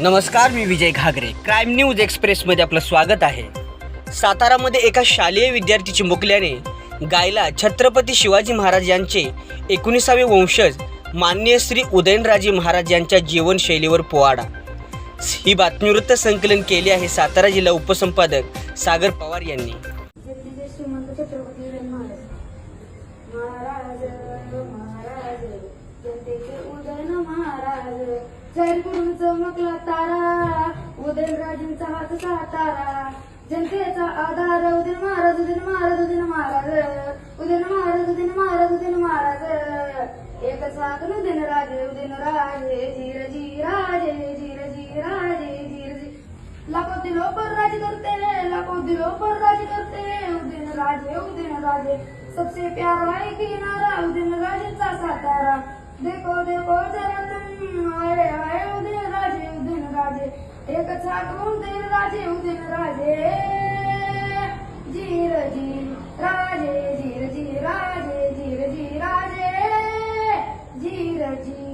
नमस्कार मी विजय घागरे. Crime news एक्सप्रेसमध्ये आपलं स्वागत आहे. सातारामध्ये एका शालेय विद्यार्थी मुकल्याने गायला छत्रपती शिवाजी महाराज यांचे एकोणीसावे वंशज माननीय श्री उदयनराजे महाराज यांच्या जीवनशैलीवर पोवाडा. ही बातमी वृत्त संकलन केले आहे सातारा जिल्हा उपसंपादक सागर पवार यांनी. छत्रपती महाराज महाराज जयपूरून चमकला तारा उदयनराजेंचा हात सातारा. जनतेचा आधार उदयन महाराज उदयन महाराज उदयन महाराज. उदयन महाराज उदयन महाराज उदयन महाराज. एक सागन उदयन राजे उदयन राजे धीर जी राजे धीर जी राजे धीर जी लाखो दिलो पर राज करते लाखो दिलो पर राज करते. उदयन राजे उदयन राजे. सबसे प्यारा एक किनारा उदयन राजेचा सातारा. देखो देखो जरा तुम अरे अरे उदिन राजे उदिन राजे। एक छाक उदिन राजे उदिन राजे। जीर जी राजे जीर जी राजे जीर जी राजे। जीर जी